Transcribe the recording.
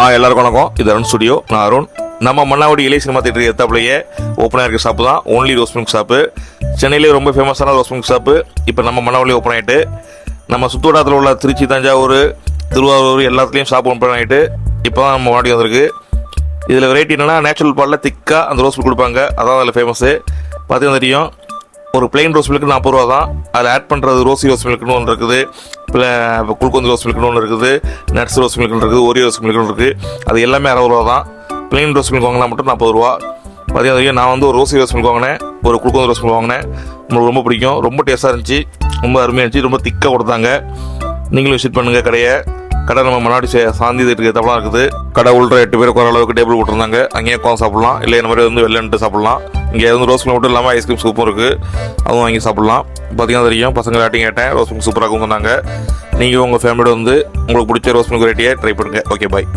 ஆ எல்லாருக்கும் வணக்கம். இது அருண் ஸ்டுடியோ நான் அருண். நம்ம மன்னாவடி இலை சினிமா தேட்டர் எத்தாப்புலையே ஓப்பனாக இருக்க ஷாப்பு தான் ஓன்லி ரோஸ் மில்க் ஷாப்பு சென்னையிலே ரொம்ப ஃபேமஸான ரோஸ் மில்க் ஷாப்பு இப்போ நம்ம மன்னாவடி ஓப்பன் ஆகிட்டு நம்ம சுற்றுவட்டாரத்தில் உள்ள திருச்சி தஞ்சாவூர் திருவாரூர் எல்லாத்துலேயும் ஷாப் ஓப்பன் ஆகிட்டு இப்போ தான் நம்ம முன்னாடி வந்திருக்கு. இதில் வெரைட்டி என்னென்னா நேச்சுரல் பாலில் திக்காக அந்த ரோஸ் மில்க் கொடுப்பாங்க. அதான் அதில் ஃபேமஸு பார்த்தீங்கன்னா தெரியும். ஒரு பிளெயின் ரோஸ் மில்க் நாற்பது ரூபா தான். அதில் ஆட் பண்ணுறது ரோசி ரோஸ் மில்க்னு ஒன்று இருக்குது. இப்போ குளுக்கோந்து ரோஸ் மில்க்னு ஒன்று இருக்குது. நட்ஸ் ரோஸ் மில்க்னு இருக்குது. ஒரி ரோஸ் மில்க்னு இருக்குது அது எல்லாமே அறுபது ரூபா தான். பிளெயின் ரோஸ் மில்க் வாங்கினா மட்டும் நாற்பது ரூபா. பார்த்தீங்கன்னா தெரியும் நான் வந்து ஒரு ரோசி ரோஸ் மில்க் வாங்கினேன். ஒரு குளுக்கோந்து ரோஸ் மில்க் வாங்கினேன். உங்களுக்கு ரொம்ப பிடிக்கும். ரொம்ப டேஸ்ட்டாக இருந்துச்சு. ரொம்ப அருமையாக இருந்துச்சு. ரொம்ப திக்காக கொடுத்தாங்க. நீங்களும் விசிட் பண்ணுங்கள் கடையை. கடை நம்ம முன்னாடி சாந்தி தேட்டருக்கு தப்பலாம் இருக்குது. கடை உள்ள எட்டு பேர் உட்கார அளவுக்கு டேபிள் போட்டிருந்தாங்க. அங்கேயே உட்காந்து சாப்பிட்லாம். இல்லை இந்த மாதிரி வந்து வெளிலன்ட்டு சாப்பிட்லாம். இங்கே வந்து ரோஸ் மில்க் மட்டும் இல்லாமல் ஐஸ்கிரீம் சூப்பர் இருக்குது அதுவும் வாங்கி சாப்பிட்லாம். பார்த்தீங்கன்னா தெரியும் பசங்க ஆட்டிங் கேட்டேன் ரோஸ் மில்க் சூப்பராகவும் சொன்னாங்க. நீங்கள் உங்கள் ஃபேமிலியோட வந்து உங்களுக்கு பிடிச்ச ரோஸ் மில்க் வெரைட்டியை ட்ரை பண்ணுங்கள் ஓகே பாய்